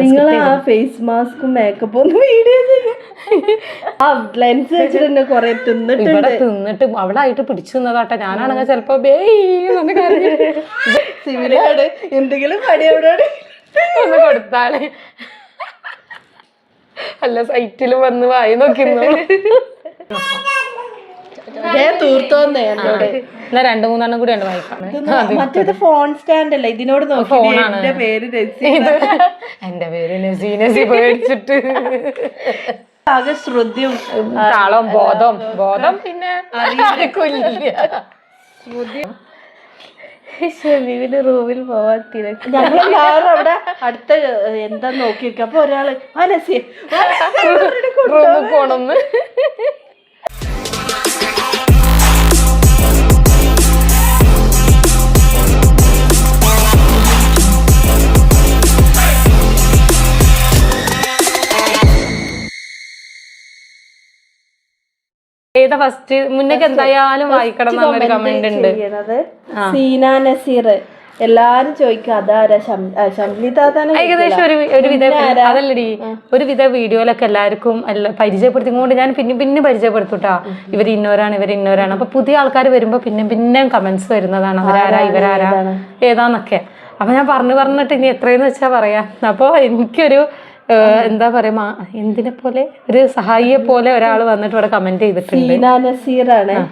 നിങ്ങൾ ആ ഫേസ് മാസ്കും മേക്കപ്പും ഒന്ന് വീഡിയോ ആ ലെൻസ് വെച്ചിട്ട് കൊറേ തിന്നിട്ട് അവിടെ ആയിട്ട് പിടിച്ചു നിന്നതാട്ടെ. ഞാനാണെങ്കിൽ ചിലപ്പോ എന്തെങ്കിലും ഒന്ന് കൊടുത്താളെ. അല്ല സൈറ്റിൽ വന്ന് വായി നോക്കുന്നു ഞാൻ തൂർത്തോന്നേ എന്നോട് എന്നാ രണ്ടു മൂന്നെണ്ണം കൂടി ഉണ്ട് മറ്റേത് ഫോൺ സ്റ്റാൻഡ് അല്ല ഇതിനോട് നോക്കി എന്റെ പേര് എന്റെ പേര് നസി നസി പേടിച്ചിട്ട്. ആകെ ശ്രുതിയും താളം ബോധം ബോധം പിന്നെ റൂമിൽ പോവാൻ തിരക്ക്. ഞങ്ങളെല്ലാവരും അവിടെ അടുത്ത എന്താ നോക്കിയിരിക്കും. അപ്പൊ ഒരാൾ ആ നസി റൂമിൽ പോണെന്ന്. ഏതാ ഫസ്റ്റ് മുന്നേക്ക് എന്തായാലും വായിക്കണം എന്നൊരു കമന്റ് ഉണ്ട്. സീന നസീർ എല്ലാരും ചോദിക്കും അതാരാ ഏകദേശം ഒരു ഒരു വിധ അതല്ലടി ഒരു വിധ വീഡിയോയിലൊക്കെ എല്ലാവർക്കും എല്ലാ പരിചയപ്പെടുത്തിക്കൊണ്ട് ഞാൻ പിന്നെ പിന്നെ പരിചയപ്പെടുത്തൂട്ടാ. ഇവർ ഇന്നോരാണ് ഇവർ ഇന്നോരാണ്. അപ്പൊ പുതിയ ആൾക്കാർ വരുമ്പോ പിന്നെ പിന്നെ കമന്റ്സ് വരുന്നതാണ്. അവരാരാ ഇവരാരാ? ഏതാന്നൊക്കെ. അപ്പൊ ഞാൻ പറഞ്ഞു പറഞ്ഞിട്ട് ഇനി എത്രയെന്ന് വെച്ചാ പറയാ. അപ്പൊ എനിക്കൊരു എന്താ പറയാ മാ- എന്തിനെ പോലെ? ഒരു സഹായിയെ പോലെ ഒരാൾ വന്നിട്ട് ഇവിടെ കമന്റ് ചെയ്തിട്ടുണ്ട്. നസീറാണ്.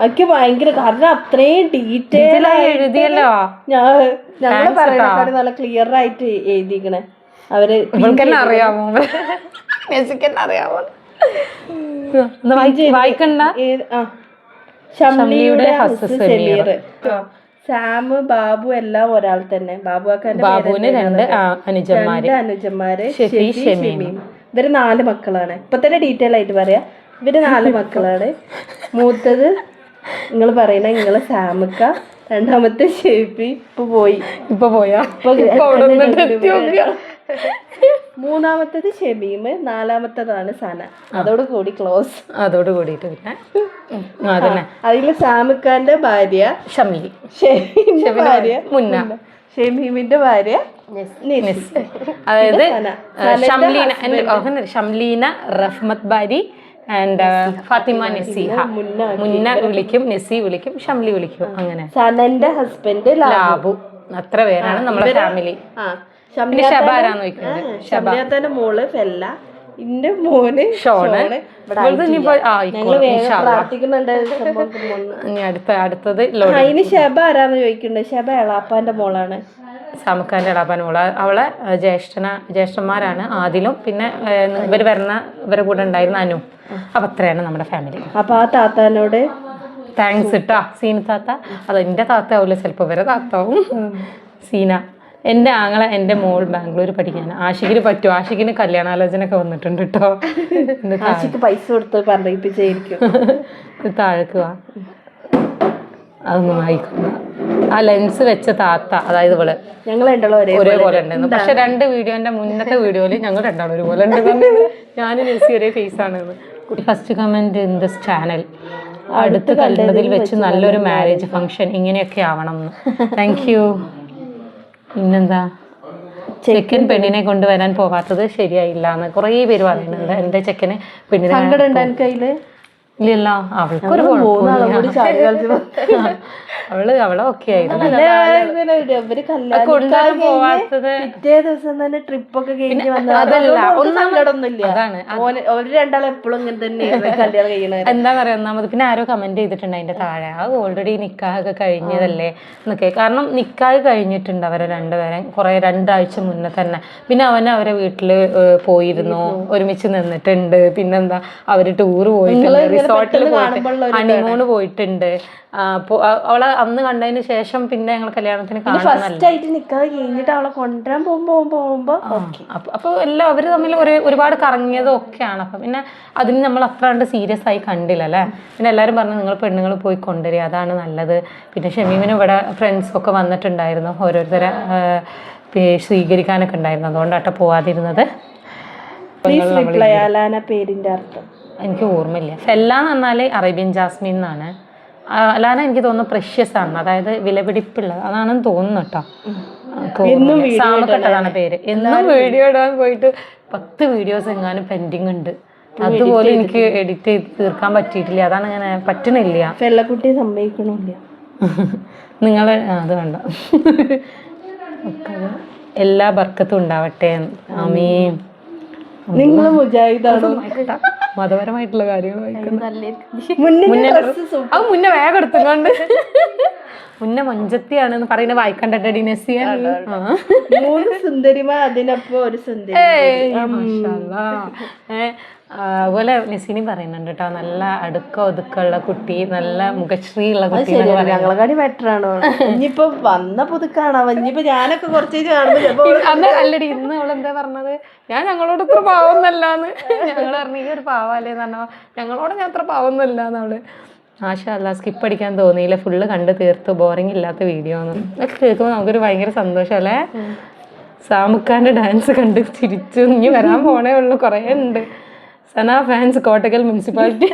എനിക്ക് ഭയങ്കര കാരണം അത്രയും ഡീറ്റെയിൽ എഴുതിയല്ലോ? ഞാൻ ഞങ്ങൾ പറയുന്ന നല്ല ക്ലിയർ ആയിട്ട് എഴുതിക്കണേ. അവർ അറിയാമോ അറിയാമോ വായിക്കണ്ട. ഷംലിയുടെ ഹസ് സാമ് ബാബു എല്ലാം ഒരാൾ തന്നെ. ബാബു ബാബുവിന് രണ്ട് അനുജന്മാര്. അനുജന്മാര്. ഇവർ നാല് മക്കളാണ്. ഇപ്പൊ തന്നെ ഡീറ്റെയിൽ ആയിട്ട് പറയാം. ഇവർ നാല് മക്കളാണ്. മൂത്തത് നിങ്ങൾ പറയുന്ന നിങ്ങൾ സാമുക്ക രണ്ടാമത്തെ ഷേപ്പി ഇപ്പൊ പോയി. ഇപ്പൊ പോയാ? ഇപ്പൊ മൂന്നാമത്തത് ഷമീം നാലാമത്തതാണ് സന. അതോട് കൂടി ക്ലോസ്. അതോട് കൂടിയിട്ട് പിന്നെ? ഉം, അതന്നെ. അതിൽ സാമുക്കാന്റെ ഭാര്യ ഷമി. ഷെമീമിന്റെ ഭാര്യ മുന്ന. ഷമീമിന്റെ ഭാര്യ നിസ്. അതായത് സന. ഷംലീന എന്റെ അങ്ങനെ ഷംലീന റഹ്മത്ത് ബാരി ആൻഡ് ഫാത്തിമ നസീഹ. മുന്ന മുന്ന വിളിക്കും നസി വിളിക്കും ഷംലി വിളിക്കും അങ്ങനെ. സനന്റെ ഹസ്ബൻഡ് ലാബു. അത്ര പേരാണ് നമ്മുടെ ഫാമിലി ആ ഷംലിയാത്തന്റെ മോൾ ഫെല്ല. ഇന്റെ മോന് ഷോണ്. അടുത്ത അടുത്തത് അതിന് ഷെബ ആരാന്ന് ചോദിക്കുന്നുണ്ട്? ഷെബ എളാപ്പാന്റെ മോളാണ്. സാമുക്കാന്റെ എളാപ്പാൻ മോൾ. അവളെ ജ്യേഷ്ഠന ജ്യേഷ്ഠന്മാരാണ് ആദിലും. പിന്നെ ഇവർ ഇവർ വരുന്ന ഇവരെ കൂടെ ഉണ്ടായിരുന്ന അനു. അപ്പൊ അത്രയാണ് നമ്മുടെ ഫാമിലി. അപ്പൊ ആ താത്താനോട് താങ്ക്സ് ഇട്ടാ സീന താത്ത. അത് എന്റെ താത്ത ആവില്ല ചിലപ്പോൾ ഇവരെ താത്താവും. സീന. എന്റെ ആങ്ങളെ എന്റെ മോൾ ബാംഗ്ലൂർ പഠിക്കാൻ ആശിക്കിന് പറ്റും. ആശിക്കിന് കല്യാണാലോചന ഒക്കെ വന്നിട്ടുണ്ട് കേട്ടോ ആശിക്ക് പൈസ കൊടുത്ത് പറയിപ്പിച്ചായിരിക്കും താഴേക്ക് വാ. അതൊന്നും വായിക്കുക ആ ലെൻസ് വെച്ച താത്ത അതായത് ഇവൾ. ഞങ്ങൾ രണ്ടാളും ഒരേപോലെ ഉണ്ടായിരുന്നു. പക്ഷെ രണ്ട് വീഡിയോന്റെ മുന്നത്തെ വീഡിയോയിൽ ഞങ്ങൾ രണ്ടാളും ഒരുപോലെ ഉണ്ട് ഞാൻ നെസി ഒരേ ഫേസ് ആണ്. First comment in this channel അടുത്ത് കണ്ടതിൽ വെച്ച് നല്ലൊരു മാരേജ് ഫംഗ്ഷൻ ഇങ്ങനെയൊക്കെ ആവണം താങ്ക് യു പിന്നെന്താ? ചെക്കൻ പെണ്ണിനെ കൊണ്ടുവരാൻ പോകാത്തത് ശരിയായില്ല എന്ന് കുറേ പേര് പറയുന്നുണ്ട്. എന്റെ ചെക്കന് പെണ്ണിനെ സങ്കടം അവൾക്ക് ഒരു ഇല്ലല്ലോ അവൾ അവളെ ഓക്കെ ആയിരുന്നു. കൊണ്ടുവരാൻ പോവാത്തത്. പിറ്റേ ദിവസം തന്നെ ട്രിപ്പ് ഒക്കെ കഴിഞ്ഞ് അതല്ല, അതാണ്. ഒരു രണ്ടാളും എപ്പോഴും ഇങ്ങനെ തന്നെ കല്യാണം എന്താ പറയാ ഒന്നാമത് പിന്നെ ആരോ കമന്റ് ചെയ്തിട്ടുണ്ട് അതിന്റെ താഴെ. ആ ഓൾറെഡി നിക്കാഹൊക്കെ കഴിഞ്ഞതല്ലേ എന്നൊക്കെ. കാരണം നിക്കാഹ് കഴിഞ്ഞിട്ടുണ്ട് അവരെ രണ്ടുപേരെ. കുറെ രണ്ടാഴ്ച മുന്നേ തന്നെ. പിന്നെ അവൻ അവരെ വീട്ടിൽ പോയിരുന്നു. ഒരുമിച്ച് നിന്നിട്ടുണ്ട്. പിന്നെന്താ അവർ ടൂർ പോയിട്ടുണ്ട്. റിസോർട്ടിൽ പോയിട്ട് ഹണിമൂണ് പോയിട്ടുണ്ട്. അവളെ അന്ന് കണ്ടതിന് ശേഷം പിന്നെ ഞങ്ങൾ കല്യാണത്തിന് കഴിഞ്ഞിട്ട് അവളെ കൊണ്ടുവരാൻ പോകുമ്പോ പോകുമ്പോ ഓക്കെ അപ്പൊ എല്ലാം അവർ തമ്മിൽ ഒരു ഒരുപാട് കറങ്ങിയതും ഒക്കെയാണ്. അപ്പൊ പിന്നെ അതിന് നമ്മൾ അത്ര കണ്ട് സീരിയസ് ആയി കണ്ടില്ല അല്ലേ? പിന്നെ എല്ലാരും പറഞ്ഞു നിങ്ങൾ പെണ്ണുങ്ങൾ പോയി കൊണ്ടുവരിക അതാണ് നല്ലത്. പിന്നെ ഷമീമിന് ഇവിടെ ഫ്രണ്ട്സ് ഒക്കെ വന്നിട്ടുണ്ടായിരുന്നു ഓരോരുത്തരെ സ്വീകരിക്കാനൊക്കെ ഉണ്ടായിരുന്നു. അതുകൊണ്ടാട്ടോ പോവാതിരുന്നത്. പ്ലീസ് റിപ്ലൈ അലാന പേരിന്റെ അർത്ഥം. എനിക്ക് ഓർമ്മയില്ല. ഫെല്ല എന്ന് പറഞ്ഞാൽ അറേബ്യൻ ജാസ്മിൻ എന്നാണ്. അലാന എനിക്ക് തോന്നുന്നു പ്രഷ്യസ് ആണ് അതായത് വിലപിടിപ്പുള്ളത്. അതാണെന്ന് തോന്നുന്നു കേട്ടോ. സാമക്കെട്ടതാണ് പേര്. എന്നും വീഡിയോ ഇടാൻ പോയിട്ട് പത്ത് വീഡിയോസ് എങ്ങാനും പെൻഡിങ് ഉണ്ട്. അതുപോലെ എനിക്ക് എഡിറ്റ് ചെയ്ത് തീർക്കാൻ പറ്റിയിട്ടില്ല. അതാണ് അങ്ങനെ പറ്റണില്ല. വെള്ളക്കുട്ടി സമ്മതിക്കണില്ല നിങ്ങൾ അത് വേണ്ട. എല്ലാ ബർക്കത്തും ഉണ്ടാവട്ടെ ആമീൻ. നിങ്ങൾ മുജാഹിദാണോ? മതപരമായിട്ടുള്ള കാര്യങ്ങൾ അത് മുന്നേ വേഗം എടുത്തുകൊണ്ട് മുന്നേ മൊഞ്ചത്തിയാണ് പറയുന്ന വായിക്കണ്ടടി നെസ്സിയ മൂന്ന് സുന്ദരിമാർ അതിനപ്പോ ഒരു സുന്ദരി. അതുപോലെ നെസിനി പറയുന്നുണ്ട് കേട്ടോ നല്ല അടുക്ക ഒതുക്കമുള്ള കുട്ടി നല്ല മുഖശ്രീ ഉള്ള കുട്ടി ഞങ്ങളെക്കാടി ബെറ്റർ ആണോ. ഇനിയിപ്പോ വന്ന പുതുക്കാണോ ഇനിയിപ്പോ ഞാനൊക്കെ കുറച്ച് കാണുമ്പോ ചിലപ്പോ അന്ന് അല്ലടി ഇന്ന് അവൾ എന്താ പറഞ്ഞത്? ഞാൻ ഞങ്ങളോട് ഇത്ര പാവൊന്നല്ലാന്ന്. ഞങ്ങൾ പറഞ്ഞു ഈ ഒരു പാവല്ലേന്ന് പറഞ്ഞ ഞങ്ങളോട് ഞാൻ അത്ര പാവൊന്നുമല്ലാന്ന് അവൾ. ആശല്ല സ്കിപ്പ് അടിക്കാൻ തോന്നിയില്ല. ഫുള്ള് കണ്ട് തീർത്തു. ബോറിംഗ് ഇല്ലാത്ത വീഡിയോ ആണ്. അതൊക്കെ കേൾക്കുമ്പോൾ നമുക്കൊരു ഭയങ്കര സന്തോഷം അല്ലേ? സാമുക്കാന്റെ ഡാൻസ് കണ്ട് ചിരിച്ചു ഇനി വരാൻ പോണേ ഉള്ളൂ. കുറേ ഉണ്ട്. Sana fans Kottakkal municipality.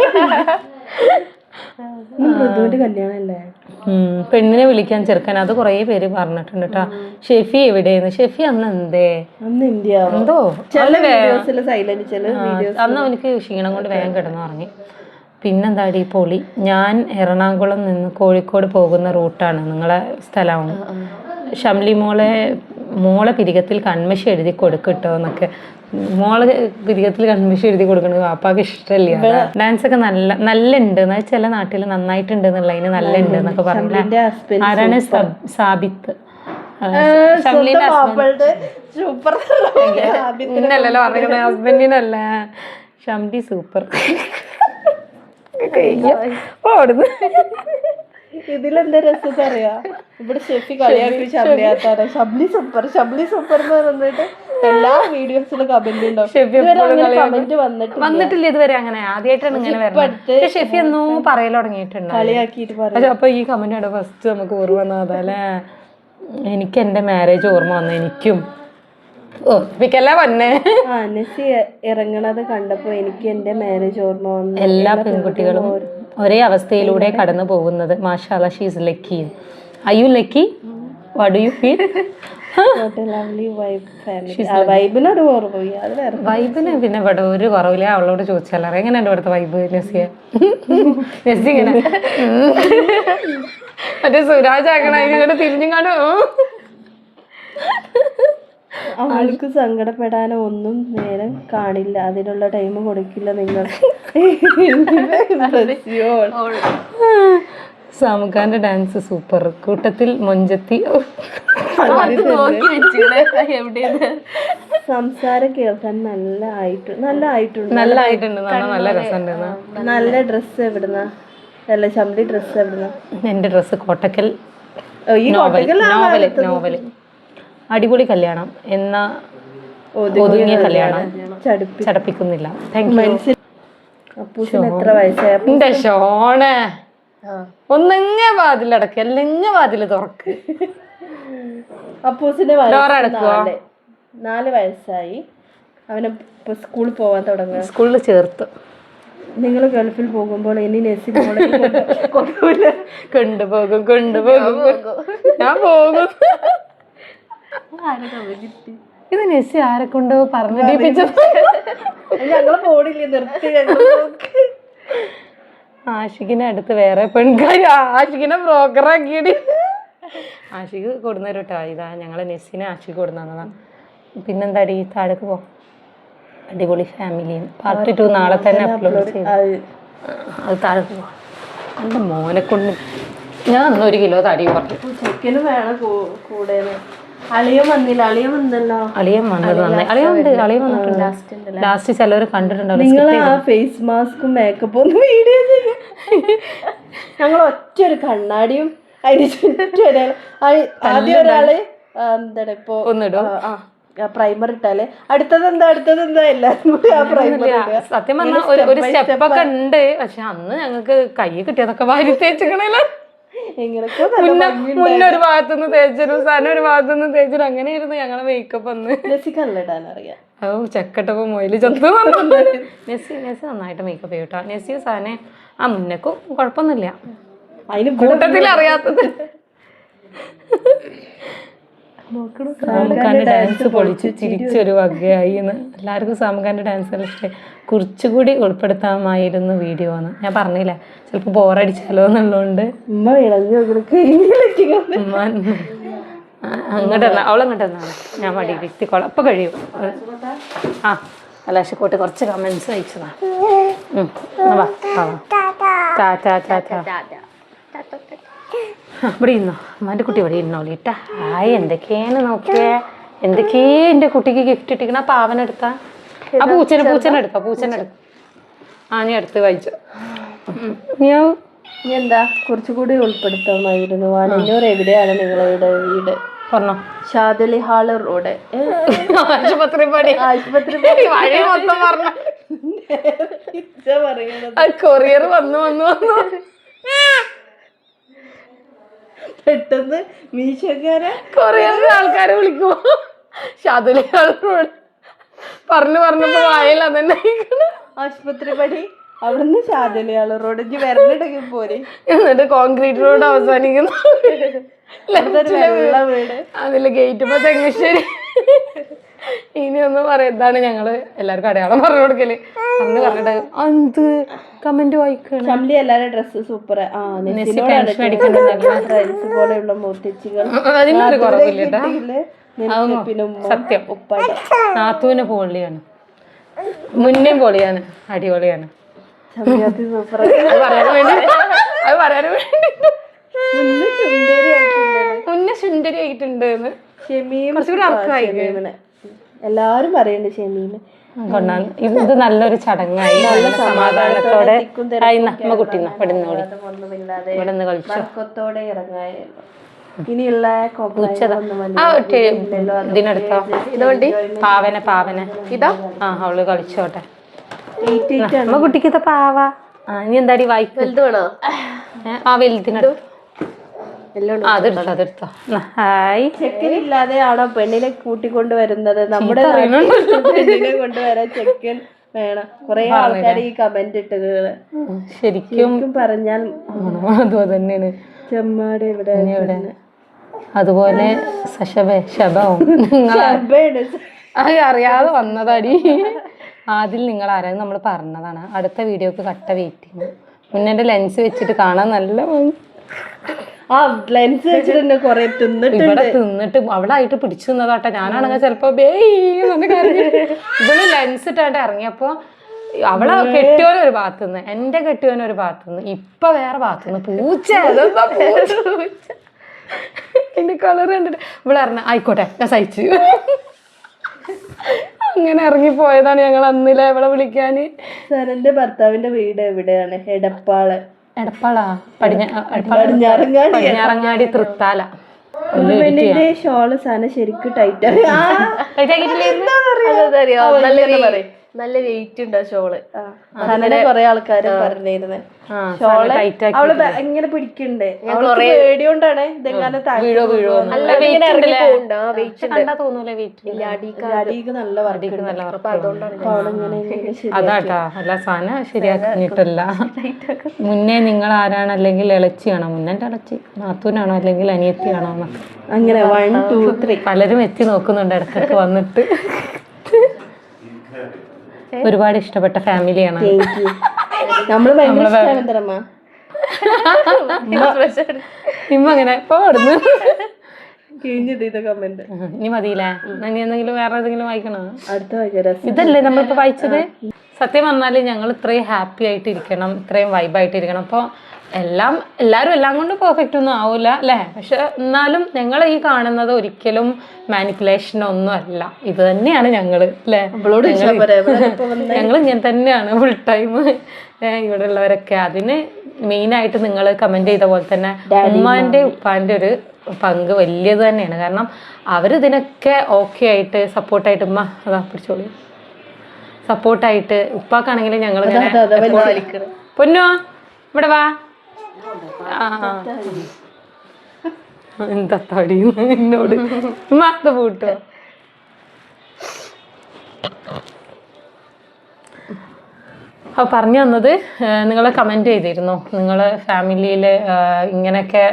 പെണ്ണിനെ വിളിക്കാൻ ചെറുക്കൻ അത് കുറേ പേര് പറഞ്ഞിട്ടുണ്ട് കേട്ടോ ഷെഫി എവിടെയെന്ന്? ഷെഫി അന്ന് എന്തേ? എന്തോ? അന്ന് അവനക്ക് ക്ഷീണം കൊണ്ട് വേഗം കിടന്നു ഇറങ്ങി പിന്നെന്താടി പൊളി? ഞാൻ എറണാകുളം നിന്ന് കോഴിക്കോട് പോകുന്ന റൂട്ടാണ് നിങ്ങളെ സ്ഥലമാണ് ഷംലി മോളെ മോളെ പിരികത്തിൽ കൺമശി എഴുതി കൊടുക്കട്ടോ എന്നൊക്കെ. മോളെ പിരികത്തിൽ കൺമശി എഴുതി കൊടുക്കണത് വാപ്പാക്ക് ഇഷ്ടമല്ല? ഡാൻസ് ഒക്കെ നല്ല നല്ല ഉണ്ട് എന്നാൽ ചില നാട്ടിൽ നന്നായിട്ടുണ്ട് എന്നുള്ളതിന് നല്ല ഉണ്ട് എന്നൊക്കെ പറഞ്ഞില്ല? ആരാണ് സബ്- സാബിത്ത്? ഇന്നല്ലല്ലോ പറഞ്ഞത് ഹസ്ബൻഡിനല്ല ഷംലി സൂപ്പർ ഓടുന്നു. ഇതിലെന്താ രസം അറിയാ ഇവിടെ ഷെഫി കളിയാക്കി ശബ്ദിയാത്താര ഷബ്ലി സൂപ്പർ ഷബ്ലി സൂപ്പർ എന്ന് പറഞ്ഞിട്ട് എല്ലാ വീഡിയോസിലും കമന്റ് ഉണ്ടാവും കമന്റ് വന്നിട്ട് വന്നിട്ടില്ല. ഇതുവരെ അങ്ങനെ. ആദ്യമായിട്ടാണ് ഇങ്ങനെ വരുന്നത്. ഷെഫി ഒന്നും പറയൽ തുടങ്ങിയിട്ടുണ്ട് കളിയാക്കിയിട്ട് പറയും. അപ്പൊ ഈ കമന്റ് ആണ് ഫസ്റ്റ് നമുക്ക് ഓർമ്മ വന്നത് അല്ലേ? എനിക്ക് എന്റെ മാരേജ് ഓർമ്മ വന്നു എനിക്കും. ആ നസി ഇറങ്ങണത് കണ്ടപ്പോ എനിക്ക് എന്റെ മാരേജ് ഓർമ്മ വന്നു എല്ലാ പെൺകുട്ടികളും ഒരേ അവസ്ഥയിലൂടെ കടന്നു പോകുന്നത്. മാഷാല she's lucky I you lucky what you feel വൈബിന് പിന്നെ ഇവിടെ ഒരു കുറവില്ല. അവളോട് ചോദിച്ചാൽ എങ്ങനെ എങ്ങനെയുണ്ട് ഇവിടുത്തെ വൈബ് നസിയ നസി ഇങ്ങനെ മറ്റേ സുരാജ് ആക്കണ ഇങ്ങോട്ട് തിരിഞ്ഞും കാണോ അവൾക്ക് സങ്കടപ്പെടാനോ ഒന്നും നേരം കാണില്ല. അതിനുള്ള ടൈം കൊടുക്കില്ല നിങ്ങൾ സാമുഖാന്റെ ഡാൻസ് സൂപ്പർ കൂട്ടത്തിൽ മൊഞ്ചത്തി. സംസാരം കേൾക്കാൻ നല്ല ആയിട്ട് നല്ല ആയിട്ടുണ്ട്. നല്ല ആയിട്ടുണ്ട്. നല്ല നല്ല ഡ്രസ്സ് എവിടുന്ന നല്ല ചമ്പി ഡ്രസ്സ് എവിടുന്ന? എന്റെ ഡ്രസ്സ് കോട്ടക്കൽ ഈ നോവൽ. Novel novel. അടിപൊളി കല്യാണം എന്ന ഒതുങ്ങിയ കല്യാണം. ചടുപ്പി ചടപ്പിക്കുന്നില്ല. എന്റെ ഷോണേ ഒന്നിങ്ങ വാതിലടക്ക് അല്ലെങ്ങ വാതിൽ തുറക്ക്. നാല്. വയസ്സായി. അവന് ഇപ്പൊ സ്കൂളിൽ പോവാൻ തുടങ്ങുക. സ്കൂളിൽ ചേർത്തു. നിങ്ങൾ ഗൾഫിൽ പോകുമ്പോൾ ഇനി നെസി മോളെ കൊണ്ടുപോകില്ല കൊണ്ടുപോകും കൊണ്ടുപോകും. ഞാൻ പോകും. ഇത് നെസ്സി ആരെ കൊണ്ട് പറഞ്ഞു ഞങ്ങൾ പോടില്ലേ നിർത്തി ആഷിഖിനെ അടുത്ത് വേറെ പെൺകാരി ആഷിഖിനെ ബ്രോക്കറാക്കിയിട്ട് ആഷിഖ് കൊടുന്നൊരു കേട്ടോ ഇതാ ഞങ്ങളെ നെസ്സിനെ ആഷിഖ് കൊടുന്നതാണ് പിന്നെന്താടി താഴേക്ക് പോ. അടിപൊളി ഫാമിലി പാർട്ട് ടു നാളെ തന്നെ അപ്ലോഡ് ചെയ്യും അത് താഴേക്ക് പോ. എന്റെ മോനെ കൊണ്ട് ഞാൻ അന്ന് ഒരു കിലോ തടി കുറഞ്ഞു ചിക്കനും വേണം കൂടെ അളിയൻ വന്നില്ല അളിയൻ വന്നല്ലോ. അളിയൻ വന്നത് നന്നായി അളിയൻ ഉണ്ട് അളിയൻ വന്നിട്ടുണ്ട്. ലാസ്റ്റ് ചിലവർ കണ്ടിട്ടുണ്ടാവും. നിങ്ങൾ ആ ഫേസ് മാസ്കും മേക്കപ്പും ഒന്ന് വീഡിയോ ചെയ്യും. ഞങ്ങൾ ഒറ്റ ഒരു കണ്ണാടിയും അതിന് ചുറ്റും ആദ്യം ഒരാൾ എന്താണ് ഇപ്പൊ ഒന്നിടും? ആ പ്രൈമർ ഇട്ടാലേ അടുത്തത് എന്താ അടുത്തത് എന്താ എല്ലാരും കൂടി ആ പ്രൈമർ സത്യം പറഞ്ഞാൽ ഒരു സ്റ്റെപ്പൊക്കെ ഉണ്ട്. പക്ഷെ അന്ന് ഞങ്ങൾക്ക് കൈ കിട്ടിയതൊക്കെ വാരി തേച്ചിക്കണല്ലോ എങ്ങനെയൊക്കെ മുന്നേ മുന്നേ ഒരു ഭാഗത്തുനിന്ന് തേച്ചൊരു സാധനം ഒരു ഭാഗത്തുനിന്ന് അങ്ങനെ അങ്ങനെയായിരുന്നു ഞങ്ങളെ മേക്കപ്പ് അന്ന്. രസിക്കല്ല ഇടാൻ അറിയാം. ഓ ചെക്കട്ടപ്പോ മൊയിൽ ചത്തു നെസ്സി നെസ്സി നന്നായിട്ട് മേക്കപ്പ് ചെയ്യും കേട്ടോ നെസി സാധനം ആ മുന്നേക്കും കുഴപ്പമൊന്നുമില്ല. അതിന് കൂട്ടത്തിൽ അറിയാത്തത് സാമുഖാന്റെ ഡാൻസ് പൊളിച്ചു ചിരിച്ചൊരു വകയായി എന്ന് എല്ലാവർക്കും സാമുഖാന്റെ ഡാൻസ് കളിച്ചിട്ട് കുറച്ചുകൂടി ഉൾപ്പെടുത്താമായിരുന്നു വീഡിയോ എന്ന്. ഞാൻ പറഞ്ഞില്ല ചിലപ്പോൾ ബോറടിച്ചാലോ എന്നുള്ളതുകൊണ്ട്. അങ്ങോട്ടല്ല അവളങ്ങോട്ടെന്നാണ് ഞാൻ മടി എത്തിക്കോളാം അപ്പം കഴിയും. ആ അലാശക്കോട്ട് കുറച്ച് കമൻസ് അയച്ചതാ. വാ. ടാ ടാ ടാ ടാ ഇവിടെ ഇരുന്നോ. അമ്മാന്റെ കുട്ടി ഇവിടെ ഇന്നോ ഇട്ടാ ആയി എന്തൊക്കെയാണ് നോക്കിയേ. എന്തൊക്കെയാ എന്റെ കുട്ടിക്ക് ഗിഫ്റ്റ് ഇട്ടിക്കണ പാവനെടുത്താ ആ പൂച്ചനെ പൂച്ചനെ എടുത്തോ പൂച്ചനെ എടുത്തോ ആ നീ എടുത്ത് വായിച്ചോ. ഞാൻ ഇനി എന്താ? കുറച്ചുകൂടി ഉൾപ്പെടുത്താമായിരുന്നു. വാനന്നൂർ എവിടെയാണ് നിങ്ങളുടെ വീട്? പറഞ്ഞോ. Shadali hall road. ആശുപത്രി പണി. ആശുപത്രി വഴി മൊത്തം പറഞ്ഞു. കൊറിയർ വന്നു വന്നു വന്നു. പെട്ടെന്ന് മീശക്കാരെ കൊറേ ആൾക്കാരെ വിളിക്കുമോ ഷാദുലിയോട് പറഞ്ഞു പറഞ്ഞപ്പോ വായല തന്നെ ആശുപത്രി പടി അവിടുന്ന് ഷാദലി ഹാൾ റോഡ് ഇനി വരണിട്ടെങ്കിൽ പോരെ. എന്നിട്ട് കോൺക്രീറ്റ് റോഡ് അവസാനിക്കുന്നു. അതിൽ ഗേറ്റ് ഇപ്പൊ തെങ്ങശ്ശേരി. ഇനി ഒന്ന് പറയാം ഇതാണ് ഞങ്ങൾ എല്ലാവർക്കും അടയാളം പറഞ്ഞു കൊടുക്കൽ? അന്ന് പറഞ്ഞിട്ട് എന്ത് കമന്റ് വായിക്കണം? ഷംലി എല്ലാരുടെ ഡ്രസ്സ് സൂപ്പർ പോലെയുള്ള മൂത്തിച്ചികൾ. അതിനൊരു കുറവില്ല സത്യം. നാത്തൂന് പൊളിയാണ് മുന്നേ പൊളിയാണ് അടിപൊളിയാണ്. അത് പറയാൻ വേണ്ടി മുന്നേ സുന്ദരി ആയിട്ടുണ്ട് കുറച്ചുകൂടി അർക്കമായി എല്ലാരും പറയുന്നുണ്ട് ഷെമീമ് കൊണ്ടാണ് ഇത് നല്ലൊരു ചടങ്ങായി. നല്ല സമാധാനത്തോടെ നമ്മ കുട്ടിന്ന കളിച്ചു. ഇനിയുള്ള ഇതിനെടുത്തോ? ഇത് വണ്ടി പാവന പാവന. ഇതാ? ആ അവൾ കളിച്ചോട്ടെ. നമ്മ കുട്ടിക്ക് ഇതാ പാവാ. ആ ഇനി എന്താടി വായിക്കും ആ വലുതിനെടുത്തോ അതെടുത്തോ ഹായ്. ചെക്കനില്ലാതെ ആണോ പെണ്ണിനെ കൂട്ടിക്കൊണ്ട് വരുന്നത്? നമ്മുടെ പെണ്ണിനെ കൊണ്ടുവരാൻ ചെക്കൻ വേണം. കൊറേ ആൾക്കാർ ഈ കമന്റ് ഇട്ടത് ശരിക്കും പറഞ്ഞാൽ തന്നെയാണ് ചെമ്മാട് ഇവിടെ അതുപോലെ സശബേ ശബവും. അറിയാതെ വന്നതടി. ആദ്യം നിങ്ങൾ ആരായാലും നമ്മൾ പറഞ്ഞതാണ്. അടുത്ത വീഡിയോക്ക് കട്ട വെയിറ്റ് ചെയ്യുന്നു. മുന്നേ ലെൻസ് വെച്ചിട്ട് കാണാൻ നല്ല ഭംഗി. ആ ലെൻസ് വെച്ചിട്ട് തന്നെ കൊറേ തിന്നിട്ട് ഇവിടെ തിന്നിട്ട് അവളായിട്ട് പിടിച്ചു നിന്നതാട്ടെ. ഞാനാണെങ്കിൽ ചിലപ്പോ എന്ന് കരഞ്ഞിട്ട് ഇവൾ ലെൻസ് ഇട്ടാണ്ട് ഇറങ്ങിയപ്പോ അവളെ കെട്ടിയോനെ ഒരു ഭാഗത്തുനിന്ന് എന്റെ കെട്ടിയോനെ ഒരു ഭാഗത്തുനിന്ന് ഇപ്പൊ വേറെ ഭാഗത്തുനിന്ന് പൂച്ച അതെന്താ പൂച്ച? പൂച്ച എന്റെ കളർ കണ്ടിട്ട് ഇവിടെ ഇറങ്ങ ആയിക്കോട്ടെ ഞാൻ സഹിച്ചു. അങ്ങനെ ഇറങ്ങി പോയതാണ് ഞങ്ങൾ അന്നിലെ ഇവിടെ വിളിക്കാന്. സാറിന്റെ ഭർത്താവിന്റെ വീട് എവിടെയാണ്? എടപ്പാൾ. എടപ്പാളാ പടിഞ്ഞാറങ്ങാടി. തൃത്താല. പെണ്ണിന്റെ ഷോൾ സാധനം ശരിക്കും ടൈറ്റ് നല്ല വെയിറ്റ് ഉണ്ട് ആ ഷോൾ. അങ്ങനെ കൊറേ ആൾക്കാര് പറഞ്ഞിരുന്നെ. ഷോൾ ടൈറ്റ് അവൾ ഇങ്ങനെ പിടിക്കണ്ടേ. പേടിയോണ്ടാണ് ഇതെങ്ങനെ വീഴോ വീഴോ നല്ല നല്ല അതാട്ടാ. അല്ല സാധനം ശരിയാക്കിയിട്ടല്ല. മുന്നേ നിങ്ങൾ ആരാണ് അല്ലെങ്കിൽ ഇളച്ചിയാണോ മുന്നേന്റെ ഇളച്ചി. നാത്തൂനാണോ അല്ലെങ്കിൽ അനിയത്തിയാണോ അങ്ങനെ വൺ ടു ത്രീ പലരും എത്തി നോക്കുന്നുണ്ട് ഇടയ്ക്കൊക്കെ വന്നിട്ട്. ഒരുപാട് ഇഷ്ടപ്പെട്ട ഫാമിലിയാണ് നമ്മൾ അങ്ങനെ ഇനി മതിയില്ലേ? എന്തെങ്കിലും വേറെ ഏതെങ്കിലും വായിക്കണോ? അടുത്ത ഭയങ്കര ഇതല്ലേ നമ്മളിപ്പോ വായിച്ചത്? സത്യം പറഞ്ഞാൽ ഞങ്ങൾ ഇത്രയും ഹാപ്പി ആയിട്ട് ഇരിക്കണം ഇത്രയും വൈബായിട്ട് ഇരിക്കണം അപ്പോൾ എല്ലാം എല്ലാവരും എല്ലാം കൊണ്ടും പെർഫെക്റ്റ് ഒന്നും ആവില്ല അല്ലേ? പക്ഷെ എന്നാലും ഞങ്ങൾ ഈ കാണുന്നത് ഒരിക്കലും മാനിപ്പുലേഷൻ ഒന്നും അല്ല. ഇത് തന്നെയാണ് ഞങ്ങൾ അല്ലേ? ഞങ്ങൾ ഇങ്ങനെ തന്നെയാണ് ഫുൾ ടൈം ഇവിടെ ഉള്ളവരൊക്കെ. അതിന് മെയിനായിട്ട് നിങ്ങൾ കമന്റ് ചെയ്ത പോലെ തന്നെ ഉമ്മാന്റെ ഉപ്പാന്റെ ഒരു പങ്ക് വലിയത് തന്നെയാണ്. കാരണം അവരിതിനൊക്കെ ഓക്കെ ആയിട്ട് സപ്പോർട്ടായിട്ട് ഉമ്മ അതാ പിടിച്ചോളി. സപ്പോർട്ടായിട്ട് ഉപ്പാക്കാണെങ്കിൽ ഞങ്ങൾ പൊന്നോ ഇവിടെ വാ. എന്താ തടി എന്നോട്? മാത്ത പൂട്ടോ. അപ്പോൾ പറഞ്ഞു തന്നത് നിങ്ങൾ കമന്റ് ചെയ്തിരുന്നു. നിങ്ങൾ ഫാമിലിയിൽ ഇങ്ങനെയൊക്കെ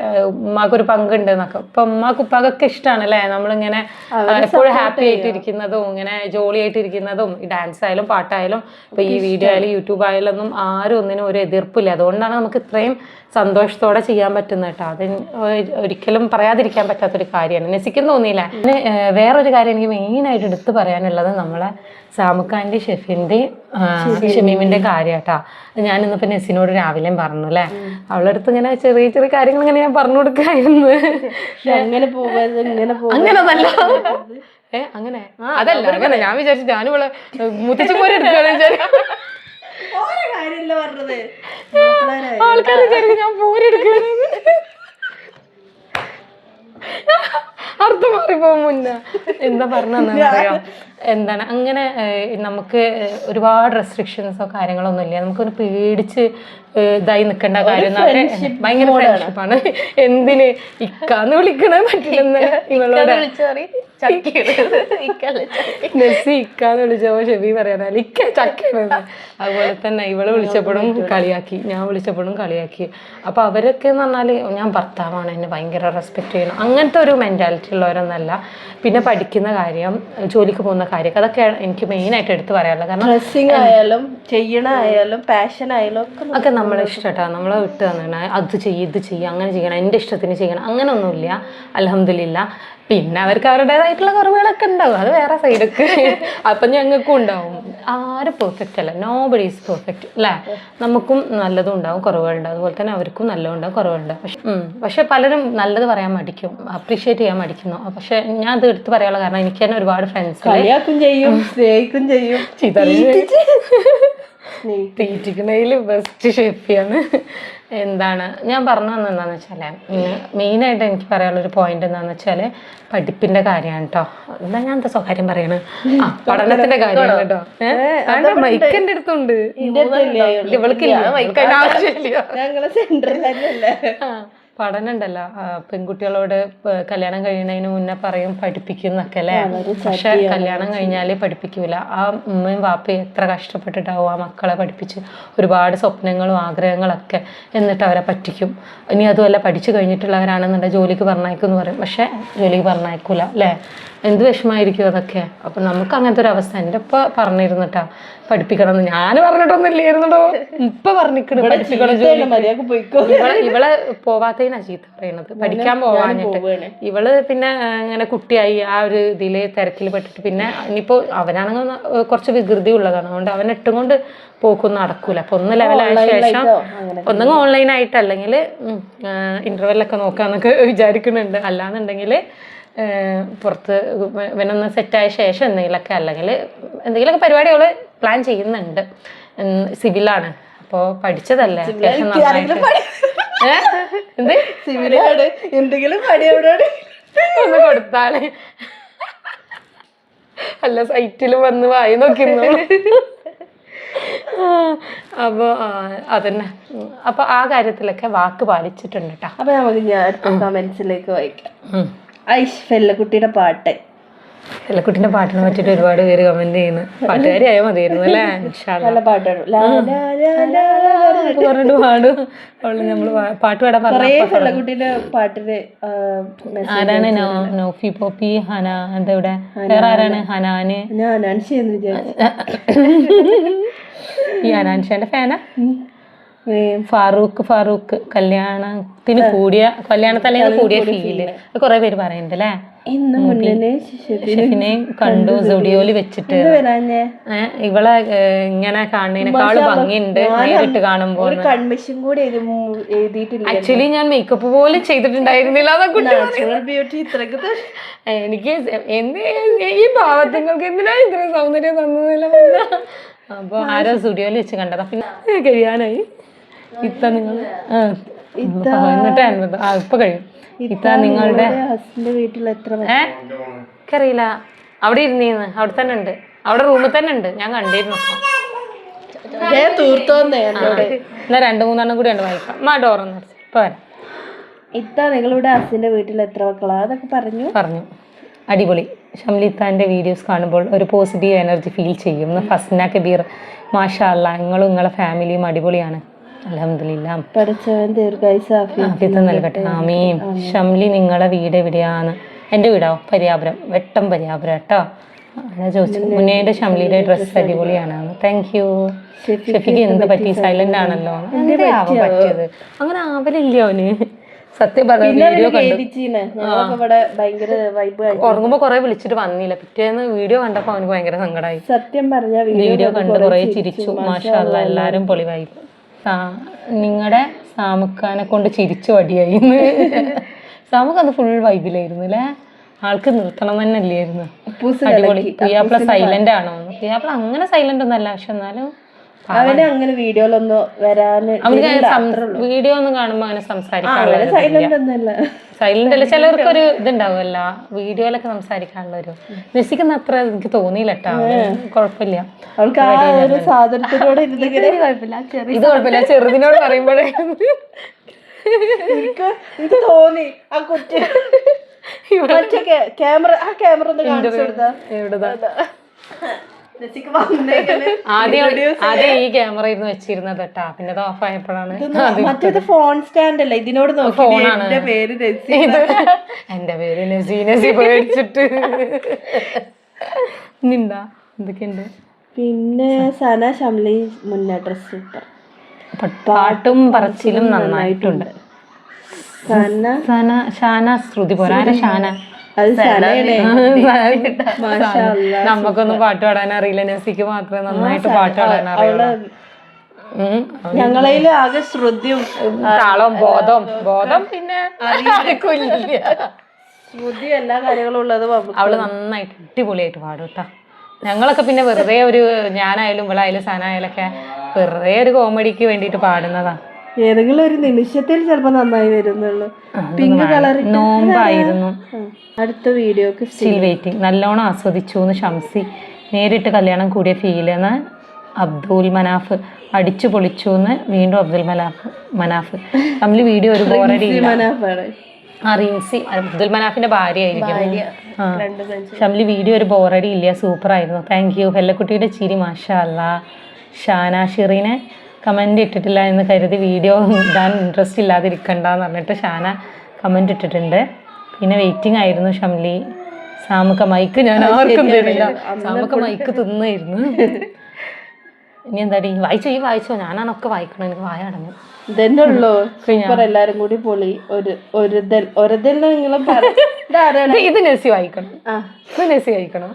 ഉമ്മാക്കൊരു പങ്കുണ്ട് എന്നൊക്കെ ഇപ്പൊ ഉമ്മാക്ക് ഉപ്പാക്കൊക്കെ ഇഷ്ടമാണ് അല്ലേ നമ്മളിങ്ങനെ എപ്പോഴും ഹാപ്പി ആയിട്ടിരിക്കുന്നതും ഇങ്ങനെ ജോളി ആയിട്ടിരിക്കുന്നതും ഈ ഡാൻസ് ആയാലും പാട്ടായാലും ഇപ്പൊ ഈ വീഡിയോ ആയാലും യൂട്യൂബ് ആയാലും ഒന്നും ആരും ഒന്നിനും ഒരു എതിർപ്പില്ല. അതുകൊണ്ടാണ് നമുക്ക് ഇത്രയും സന്തോഷത്തോടെ ചെയ്യാൻ പറ്റുന്ന കേട്ടോ. അത് ഒരിക്കലും പറയാതിരിക്കാൻ പറ്റാത്തൊരു കാര്യമാണ്. നെസിക്കും തോന്നിയില്ല. പിന്നെ വേറൊരു കാര്യം എനിക്ക് മെയിനായിട്ട് എടുത്തു പറയാനുള്ളത് നമ്മളെ സാമുക്കാന്റെ ഷെഫിന്റെ ഷമീമിന്റെ കാര്യം കേട്ടോ. ഞാൻ ഇന്നിപ്പോൾ നെസിനോട് രാവിലെയും പറഞ്ഞു അല്ലേ? അവളുടെ അടുത്ത് ഇങ്ങനെ ചെറിയ ചെറിയ കാര്യങ്ങൾ ഇങ്ങനെ ഞാൻ പറഞ്ഞു കൊടുക്കായിരുന്നു. അങ്ങനെ പോകരുത് ഇങ്ങനെ അങ്ങനെ നല്ല ഏ അങ്ങനെ? അതല്ല അങ്ങനെ. ഞാൻ വിചാരിച്ചു ഞാനിവിടെ മുത്തച്ഛൻ പോലെ എടുക്കുകയാണ് വിചാരിച്ചു കാര്യമല്ല പറഞ്ഞത്. ആൾക്കാർ ഞാൻ അർത്ഥം മാറിപ്പോകും മുന്നേ. എന്താ പറഞ്ഞറിയോ എന്താണ്? അങ്ങനെ നമുക്ക് ഒരുപാട് റെസ്ട്രിക്ഷൻസോ കാര്യങ്ങളൊന്നും ഇല്ല. നമുക്കൊന്ന് പേടിച്ച് ഇതായി നിൽക്കേണ്ട കാര്യം ഭയങ്കര ഫ്രണ്ട്ഷിപ്പാണ് എന്തിന്? ഇക്കാന്ന് വിളിക്കണേ പറ്റില്ലെന്ന് ഇവളോട്. നെസ്സി ഇക്കാന്ന് വിളിച്ചപ്പോ ഷെബി പറയാനല്ല ഇക്ക ചക്കയാണ് അതുപോലെ തന്നെ ഇവൾ വിളിച്ചപ്പോഴും കളിയാക്കി. ഞാൻ വിളിച്ചപ്പോഴും കളിയാക്കി. അപ്പൊ അവരൊക്കെ എന്ന് പറഞ്ഞാൽ ഞാൻ ഭർത്താവാണ് എന്നെ ഭയങ്കര റെസ്പെക്ട് ചെയ്യണം അങ്ങനത്തെ ഒരു മെന്റാലിറ്റി ഉള്ളവരൊന്നല്ല. പിന്നെ പഠിക്കുന്ന കാര്യം ജോലിക്ക് പോകുന്ന കാര്യം അതൊക്കെ എനിക്ക് മെയിൻ ആയിട്ട് എടുത്തു പറയാനുള്ളത്. കാരണം ഡ്രസ്സിംഗ് ആയാലും ചെയ്യണ ആയാലും പാഷൻ ആയാലും ഒക്കെ നമ്മളെ ഇഷ്ടട്ടാ. നമ്മളെ വിട്ട് തന്നെ അത് ചെയ്യ് ഇത് ചെയ്യ് അങ്ങനെ ചെയ്യണം എന്റെ ഇഷ്ടത്തിന് ചെയ്യണം അങ്ങനെയൊന്നുമില്ല അലഹമില്ല പിന്നെ അവർക്ക് അവരുടേതായിട്ടുള്ള കുറവുകളൊക്കെ ഉണ്ടാവും. അത് വേറെ സൈഡൊക്കെ അപ്പം ഞങ്ങൾക്കും ഉണ്ടാവും. ആരും പെർഫെക്റ്റ് അല്ല. നോ ബഡി ഈസ് പെർഫെക്റ്റ് അല്ലേ? നമുക്കും നല്ലതും ഉണ്ടാവും കുറവുകളുണ്ടാവും. അതുപോലെ തന്നെ അവർക്കും നല്ലതും ഉണ്ടാവും കുറവുണ്ടാവും പക്ഷെ പക്ഷെ പലരും നല്ലത് പറയാൻ മടിക്കും അപ്രീഷിയേറ്റ് ചെയ്യാൻ മടിക്കുന്നു. പക്ഷെ ഞാൻ അത് എടുത്ത് പറയാനുള്ള കാരണം എനിക്ക് തന്നെ ഒരുപാട് ഫ്രണ്ട്സ് കളിയാക്കും ചെയ്യും സ്നേഹിക്കും ചെയ്യും. ബെസ്റ്റ് ഷെഫിയാണ് എന്താണ്? ഞാൻ പറഞ്ഞു വന്നത് എന്താണെന്ന് വെച്ചാൽ മെയിനായിട്ട് എനിക്ക് പറയാനുള്ളൊരു പോയിന്റ് എന്താണെന്ന് വെച്ചാൽ പഠിപ്പിന്റെ കാര്യമാണ് കേട്ടോ എന്താ ഞാൻ എന്താ സ്വകാര്യം പറയണ? ആ പഠനത്തിന്റെ കാര്യമാണ് കേട്ടോ. മൈക്ക് എന്റെ അടുത്തുണ്ട്. ഇവൾക്കില്ല ഞങ്ങളെ ആ, പഠനം ഉണ്ടല്ലോ പെൺകുട്ടികളോട് കല്യാണം കഴിയുന്നതിന് മുന്നേ പറയും പഠിപ്പിക്കുന്നൊക്കെ അല്ലേ? പക്ഷെ കല്യാണം കഴിഞ്ഞാലേ പഠിപ്പിക്കൂല. ആ ഉമ്മയും വാപ്പയും എത്ര കഷ്ടപ്പെട്ടിട്ടാവും ആ മക്കളെ പഠിപ്പിച്ച് ഒരുപാട് സ്വപ്നങ്ങളും ആഗ്രഹങ്ങളൊക്കെ എന്നിട്ട് അവരെ പറ്റിക്കും. ഇനി അതുമല്ല പഠിച്ചു കഴിഞ്ഞിട്ടുള്ളവരാണെന്നുണ്ടെങ്കിൽ ജോലിക്ക് പറഞ്ഞയക്കും എന്ന് പറയും. പക്ഷെ ജോലിക്ക് പറഞ്ഞയക്കൂല അല്ലേ? എന്ത് വിഷമമായിരിക്കും അതൊക്കെ? അപ്പം നമുക്ക് അങ്ങനത്തെ ഒരു അവസ്ഥ. എന്റെ ഉപ്പ പറഞ്ഞിരുന്നിട്ടാ പഠിപ്പിക്കണം എന്ന് ഞാൻ ഇപ്പൊ പറഞ്ഞിക്കണ് ജോലി മര്യാദയ്ക്ക് പോയിക്കോ. ഇവളെ ഇവളെ പോവാത്തതിനാ ചീത്ത പറയണത് പഠിക്കാൻ പോവാഞ്ഞിട്ട്. ഇവൾ പിന്നെ അങ്ങനെ ഇങ്ങനെ കുട്ടിയായി ആ ഒരു ഇതിൽ തിരക്കിൽ പെട്ടിട്ട് പിന്നെ ഇനിയിപ്പോ അവനാണെങ്കിൽ കുറച്ച് വികൃതി ഉള്ളതാണ്. അതുകൊണ്ട് അവൻ എട്ടും കൊണ്ട് പോക്കൊന്നും നടക്കൂല. അപ്പൊ ഒന്ന് ലെവലായ ശേഷം ഒന്നെങ്കിൽ ഓൺലൈൻ ആയിട്ട് അല്ലെങ്കിൽ ഇന്റർവെല്ലൊക്കെ നോക്കാന്നൊക്കെ വിചാരിക്കുന്നുണ്ട്. അല്ലാന്നുണ്ടെങ്കിൽ പുറത്ത് ഇവനൊന്ന് സെറ്റായ ശേഷം എന്തെങ്കിലുമൊക്കെ അല്ലെങ്കിൽ എന്തെങ്കിലുമൊക്കെ പരിപാടികൾ പ്ലാൻ ചെയ്യുന്നുണ്ട്. സിവിലാണ്. അപ്പോൾ പഠിച്ചതല്ലേ അത്യാവശ്യം? എന്ത്? സിവിലാണ് എന്തെങ്കിലും പണി എവിടെയാണ്? ഒന്ന് കൊടുത്താലേ. അല്ല സൈറ്റിൽ വന്ന് വായി നോക്കുന്നു. അപ്പൊ അതന്നെ. അപ്പോൾ അപ്പൊ ആ കാര്യത്തിലൊക്കെ വാക്ക് പാലിച്ചിട്ടുണ്ട് കേട്ടോ അപ്പൊ നമുക്ക് ഞാൻ കമന്റ്സിലേക്ക് വായിക്കാം. ഐഷ് ഫെല്ലക്കുട്ടിയുടെ പാട്ട്. ഫെല്ലക്കുട്ടിന്റെ പാട്ടിനെ പറ്റിയിട്ട് ഒരുപാട് പേര് കമന്റ് ചെയ്യുന്നു. പാട്ടുകാരി ആയാൽ മതിയായിരുന്നു അല്ലേ. നല്ല പാട്ടാണ്. പറഞ്ഞിട്ട് പാടും. നമ്മൾ പാട്ട് പാടാൻ പറഞ്ഞ ഫെല്ലക്കുട്ടിന്റെ message ആരാണ് നോഫി പോപ്പി ഹന എന്താ ഇവിടെ? വേറെ ആരാണ്? ഹനാന്. ഈ അനാൻഷാന്റെ ഫാനാ ഫാറൂഖ് ഫാറൂഖ് കല്യാണത്തിന് കൂടിയ കല്യാണത്തലേന്ന് കൂടിയ ഫീൽ കുറെ പേര് പറയുന്നുണ്ട് അല്ലേ ഇന്ന് കണ്ടു സ്റ്റുഡിയോയിൽ വെച്ചിട്ട്. ഇവളെ ഇങ്ങനെ കാണുന്നതിനേക്കാളും ഭംഗിയുണ്ട് നേരിട്ട് കാണുമ്പോ കൺമിഷൻ കൂടി ആക്ച്വലി ഞാൻ മേക്കപ്പ് പോലും ചെയ്തിട്ടുണ്ടായിരുന്നില്ല എനിക്ക് എന്ത് ഈ പാവത്തുങ്ങൾക്ക് എന്തിനാ ഇത്ര സൗന്ദര്യം തന്നതല്ല അപ്പൊ ആരോ സ്റ്റുഡിയോയിൽ വെച്ച് കണ്ടതാ. പിന്നെ കഴിയാനായി. ഇത്ത നിങ്ങൾ. എന്നിട്ട് അൻപത് ആ ഇപ്പൊ കഴിയും. ഇത്ത നിങ്ങളുടെ ഹസ്ബൻഡ് വീട്ടിൽ എത്ര മ- ഏ എനിക്കറിയില്ല. അവിടെ ഇരുന്നീന്ന്. അവിടെ തന്നെ ഉണ്ട്. അവിടെ റൂമിൽ തന്നെ ഉണ്ട്. ഞാൻ കണ്ടിരുന്നു. എന്നാ രണ്ടു മൂന്നെണ്ണം കൂടി ഉണ്ട്. വായിക്കാം മാ ഡോറന്ന് ഇപ്പൊ വരാം. ഇത്ത നിങ്ങളുടെ ഹസ്ബൻഡിന്റെ വീട്ടിൽ എത്ര മക്കളാ? അതൊക്കെ പറഞ്ഞു. പറഞ്ഞു. അടിപൊളി. ഷംലിത്താന്റെ വീഡിയോസ് കാണുമ്പോൾ ഒരു പോസിറ്റീവ് എനർജി ഫീൽ ചെയ്യും. ഫസ്ന കബീർ മാഷാ അള്ള നിങ്ങളും നിങ്ങളെ ഫാമിലിയും അടിപൊളിയാണ്. അലഹമില്ല പഠിച്ചവൻ നൽകട്ടെ. ആമീം ഷംലി നിങ്ങളെ വീട് എവിടെയാണ്? എന്റെ വീടോ? പര്യാപുരം. വെട്ടം പര്യാപുരം കേട്ടോ. അങ്ങനെ ചോദിച്ചു. മുന്നേ എന്റെ ഷംലിയുടെ ഡ്രസ് അടിപൊളിയാണ്. താങ്ക് യു ഷെഫിക്ക് എന്ത് പറ്റി? സൈലന്റ് ആണല്ലോ. എന്താ പറ്റിയത്? അങ്ങനെ ആവലില്ല അവന്? സത്യം പറഞ്ഞ ഉറങ്ങുമ്പോ കൊറേ വിളിച്ചിട്ട് വന്നില്ല. പിറ്റേന്ന് വീഡിയോ കണ്ടപ്പോ അവന് ഭയങ്കര സങ്കടമായി സത്യം പറഞ്ഞ വീഡിയോ കണ്ട് കൊറേ ചിരിച്ചു. മാഷാ എല്ലാരും പൊളിവായി നിങ്ങളുടെ സാമുക്കാനെ കൊണ്ട് ചിരിച്ചു വടിയായി സാമുക്ക് അത് ഫുൾ വൈബിലായിരുന്നു അല്ലേ ആൾക്ക് നിർത്തണം തന്നെ അല്ലായിരുന്നു അടിപൊളി. പ്രിയാപ്ല സൈലന്റ് ആണോ? പ്രിയാപ്ല അങ്ങനെ സൈലന്റ് ഒന്നല്ല പക്ഷെ എന്നാലും അവന് അങ്ങനെ വീഡിയോയിലൊന്നും വരാന് വീഡിയോ ഒന്നും കാണുമ്പോ അങ്ങനെ സംസാരിക്കാനുള്ള സൈലന്റ് ഒന്നല്ല സൈലന്റ് അല്ല ചിലർക്ക് ഒരു ഇതുണ്ടാവുമല്ല. വീഡിയോയിലൊക്കെ സംസാരിക്കാനുള്ള ഒരു രസിക്കുന്ന അത്ര എനിക്ക് തോന്നിയില്ല കേട്ടോ കുഴപ്പമില്ല. ഇത് കുഴപ്പമില്ല. ചെറുതിനോട് പറയുമ്പോഴേ എനിക്ക് തോന്നി ആ കുട്ടി ക്യാമറ ആ ക്യാമറ ഒന്ന് കാണിച്ചു കൊടുത്താ. ആദ്യം ഈ ക്യാമറ ഇരുന്ന് വെച്ചിരുന്നത് കേട്ടാ പിന്നെ അത് ഓഫ് ആയപ്പോഴാണ് മറ്റേത് ഫോൺ സ്റ്റാൻഡ് അല്ല. ഇതിനോട് എന്റെ പേര് എന്റെ പേര് നസി. നസി പേടിച്ചിട്ട്. നിണ്ടാ എന്തൊക്കെയുണ്ട്? പിന്നെ സന ഷംലി മുന്ന ഡ്രസ് സൂപ്പർ പാട്ടും പറച്ചിലും നന്നായിട്ടുണ്ട്. സന സന ഷാന ശ്രുതി പോരാ. ഷാന? നമുക്കൊന്നും പാട്ട് പാടാൻ അറിയില്ല. നസിക്ക് മാത്രമേ നന്നായിട്ട് പാട്ട് പാടാൻ അറിയുള്ളൂ. ഉം. ഞങ്ങളതിൽ ആകെ ശ്രുതിയും താളം ബോധം ബോധം പിന്നെ ശ്രുതി എല്ലാ കാര്യങ്ങളും ഉള്ളത്. അവൾ നന്നായിട്ട് അടിപൊളിയായിട്ട് പാടും കേട്ടോ ഞങ്ങളൊക്കെ പിന്നെ വെറുതെ ഒരു ഞാനായാലും ഇവളായാലും സനായാലൊക്കെ വെറുതെ ഒരു കോമഡിക്ക് വേണ്ടിയിട്ട് പാടുന്നതാ. ഏതെങ്കിലും ഒരു നിമിഷത്തിൽ ചിലപ്പോ നന്നായി വരുന്നുള്ളൂ. പിങ്ക് കളർ നോമ്പായിരുന്നു. അടുത്ത വീഡിയോക്ക് സ്റ്റിൽ വെയിറ്റിംഗ് നല്ലോണം ആസ്വദിച്ചു എന്ന് ഷംസി. നേരിട്ട് കല്യാണം കൂടിയ ഫീൽ എന്ന് അബ്ദുൽ മനാഫ്. അടിച്ചു പൊളിച്ചു എന്ന് വീണ്ടും അബ്ദുൽ മനാഫ് മനാഫ്. തമ്മിൽ വീഡിയോ ഒരു ബോറടി മനാഫാണ്. ആ റിൻസി. അബ്ദുൽ മനാഫിന്റെ ഭാര്യ. ആയിരിക്കും രണ്ട് ഫ്രണ്ട്സ് ഷംലി വീഡിയോ ഒരു ബോറടി ഇല്ല സൂപ്പർ ആയിരുന്നു. താങ്ക് യു ഹെല്ലക്കുട്ടിയുടെ ചിരി മാഷാ അല്ല ഷാന ഷിറീനെ. കമന്റ് ഇട്ടിട്ടില്ല എന്ന് കരുതി വീഡിയോ ഇടാൻ ഇൻട്രസ്റ്റ് ഇല്ലാതിരിക്കണ്ടെന്ന് പറഞ്ഞിട്ട് ഷാന കമന്റ് ഇട്ടിട്ടുണ്ട്. പിന്നെ വെയിറ്റിംഗ് ആയിരുന്നു ഷംലി. സാമുക്ക മൈക്ക് ഞാൻ ആർക്കും തരില്ല സാമുക്ക മൈക്ക് തിന്നായിരുന്നു. ഇനി എന്താടി? വായിച്ചോ ഈ വായിച്ചോ. ഞാനാണൊക്കെ വായിക്കണം. എനിക്ക് വായ അടങ്ങും ഇതന്നെ ഉള്ളൂ. സൂപ്പർ എല്ലാരും കൂടി പൊളി. ഒരു ഒരുതൽ ഒരുതൽ നിങ്ങൾ ഇത് നെസ്സി നസി വായിക്കണം. ആ. ഇത് നെസ്സി വായിക്കണം.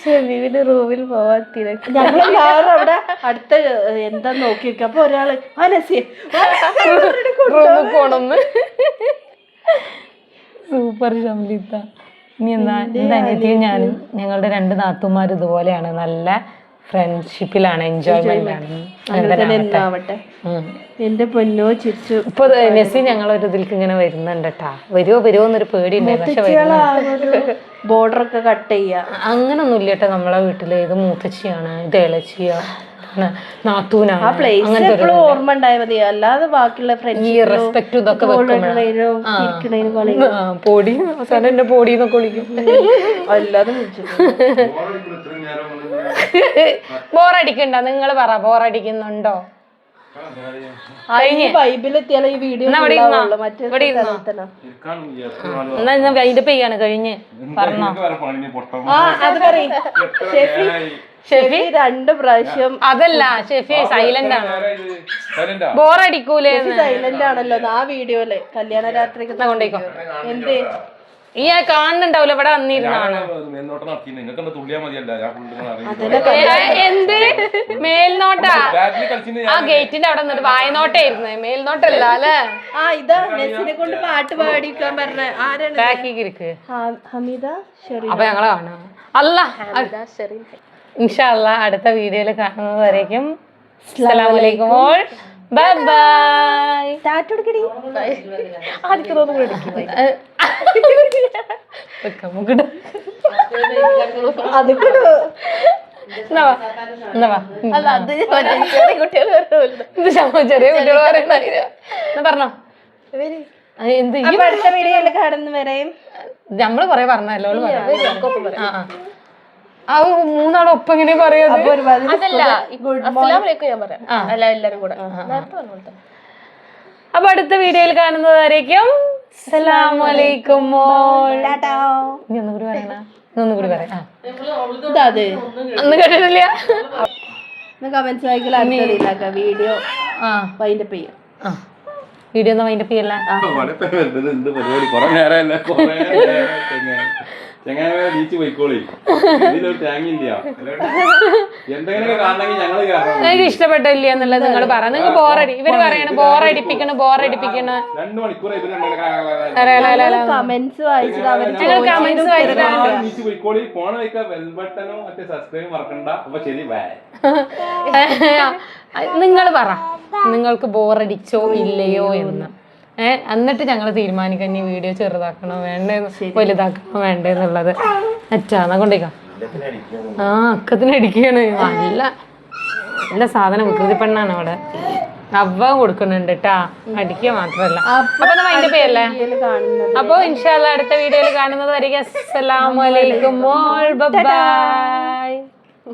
ഷമീമിന്റെ റൂമിൽ പോവാൻ തിരക്ക്. ഞങ്ങളെല്ലാവരും അവിടെ അടുത്ത എന്താ നോക്കിയിരിക്കുക അപ്പൊ ഒരാൾ പോണെന്ന് സൂപ്പർ ഷംലിത്ത ഇനി എന്താ എന്റെ അനിയത്തിയും ഞാനും ഞങ്ങളുടെ രണ്ട് നാത്തുമാർ ഇതുപോലെയാണ്. നല്ല ഫ്രണ്ട്ഷിപ്പിലാണ് എൻജോയ്മെന്റ് ആണ്. എന്റെ പൊന്നോ ചിരിച്ചു. ഇപ്പൊ നെസി ഞങ്ങൾ ഞങ്ങളൊരു ഇതിലേക്ക് ഇങ്ങനെ വരുന്നുണ്ട് കേട്ടാ വരുവോ വരുമോ എന്നൊരു പേടി ബോർഡർ ഒക്കെ കട്ട് ചെയ്യാ. അങ്ങനൊന്നും ഇല്ല കേട്ടോ നമ്മളെ വീട്ടിൽ. ഇത് മൂത്തച്ചിയാണ് ഇത് ഇളച്ചിയാണ് നാത്തൂനാണ്. പ്ലേസ് എപ്പോഴും ഓർമ്മ ഉണ്ടായാൽ മതി അല്ലാതെ ബാക്കിയുള്ള ഈ റെസ്പെക്ട് ഇതൊക്കെ ആ, പൊടി. അവസാനം എന്റെ പൊടി എന്നൊക്കെ വിളിക്കും. അല്ലാതെ ബോറടിക്കണ്ട. നിങ്ങൾ പറ ബോറടിക്കുന്നുണ്ടോ? ബൈബിലെത്തിയാലേ പെയ്യാണ് കഴിഞ്ഞ്. പറഞ്ഞോ. ആ അത് പറയും. ഷെഫി? രണ്ട് പ്രാവശ്യം അതല്ല ഷെഫി സൈലന്റ് ആണ്. ബോറടിക്കൂലേ സൈലന്റ് ആണല്ലോ ആ വീഡിയോയിൽ കല്യാണ രാത്രിക്ക് കൊണ്ടേക്കോ എന്ത്? ഈ കാണുന്നുണ്ടാവില്ല ഇവിടെ വന്നിരുന്നാണ്. എന്ത്? മേൽനോട്ടാ? ആ ഗേറ്റിന്റെ അവിടെ നിന്നിട്ട് വായനോട്ടായിരുന്നു. മേൽനോട്ടല്ല അല്ലേ? ആ ഇതാ നെസിനെ കൊണ്ട് പാട്ട് പാടിക്കാൻ പറഞ്ഞ ആരാണ് ഹമീദ അപ്പൊ ഞങ്ങളെ കാണാം അല്ല ഇൻഷാല്ല അടുത്ത വീഡിയോയിൽ കാണുന്നത് വരേക്കും അസ്സലാമലൈക്കും ഓൾ ബൈ ബൈ ടാറ്റ കൊടുക്കടി ആദ്യത്തെ തോന്നുന്നു അത് മറ്റേ ചെറിയ കുട്ടികൾ പറഞ്ഞോ? എന്ത് അടുത്ത വീഡിയോയിൽ കാണുന്നവരെയും നമ്മൾ കൊറേ പറഞ്ഞല്ലോ പറഞ്ഞു. ആ. ആ. മൂന്നാളും ഒപ്പം ഇങ്ങനെ പറയാതെ അതല്ല അസ്സലാമലൈക്കും ഞാൻ പറയാം. അല്ല എല്ലാരും കൂടെ. നേരത്തെ പറഞ്ഞ പോലെ തന്നെ. അപ്പൊ അടുത്ത വീഡിയോയിൽ കാണുന്നതായിരിക്കും. സലാമലൈക്കും മോൾ. ഇനി ഒന്നും കൂടി പറയണ? ഒന്നും കൂടി പറയാം. കേട്ടിട്ടില്ല. കമന്റ്സ് വീഡിയോ അതിന്റെ ആ. വീഡിയോ ഒന്നും വൈൻഡപ്പ് ചെയ്യല്ല. പരിപാടി? കൊറേ നേരമല്ല? കൊറേ ചെങ്ങനെ ബീച്ച് പോയിക്കോളി. ഇതിലൊരു തേങ്ങില്ല എന്തെങ്കിലും കാണണമെങ്കിൽ ഞങ്ങൾ കാരണം നിങ്ങൾക്ക് ഇഷ്ടപ്പെട്ടില്ല എന്നുള്ളത് നിങ്ങൾ പറ. നിങ്ങൾ ബോറടി ഇവർ പറയണ ബോറടിപ്പിക്കണ ബോറടിപ്പിക്കണ രണ്ടു മണിക്കൂർ കമന്റ്സ് വായിച്ചിട്ട് ഞങ്ങൾ ബീച്ച് പോയിക്കോളി. ഫോൺ വയ്ക്കുക ബെൽ ബട്ടനോ മറ്റേ സബ്സ്ക്രൈബ് മറക്കണ്ട. അപ്പൊ ശരി ബൈ നിങ്ങൾ പറ. നിങ്ങൾക്ക് ബോറടിച്ചോ ഇല്ലയോ എന്ന്. ഏ എന്നിട്ട് ഞങ്ങൾ തീരുമാനിക്കാൻ ഈ വീഡിയോ ചെറുതാക്കണോ വേണ്ടേ വലുതാക്കണോ വേണ്ടേ എന്നുള്ളത്. അറ്റാന്നാ കൊണ്ടേക്കാം ആ അക്കത്തിന് അടിക്കുകയാണ് നല്ല നല്ല സാധനം. വികൃതി പെണ്ണാണ് അവിടെ. അവ കൊടുക്കുന്നുണ്ട് കേട്ടാ അടിക്കുക മാത്രല്ല അപ്പൊ അതിന്റെ പേരല്ലേ? കാണുന്നത്. അപ്പൊ ഇൻഷാല്ല അടുത്ത വീഡിയോയിൽ കാണുന്നത് വരിക അസ്സലാമലൈക്കും ബൈ.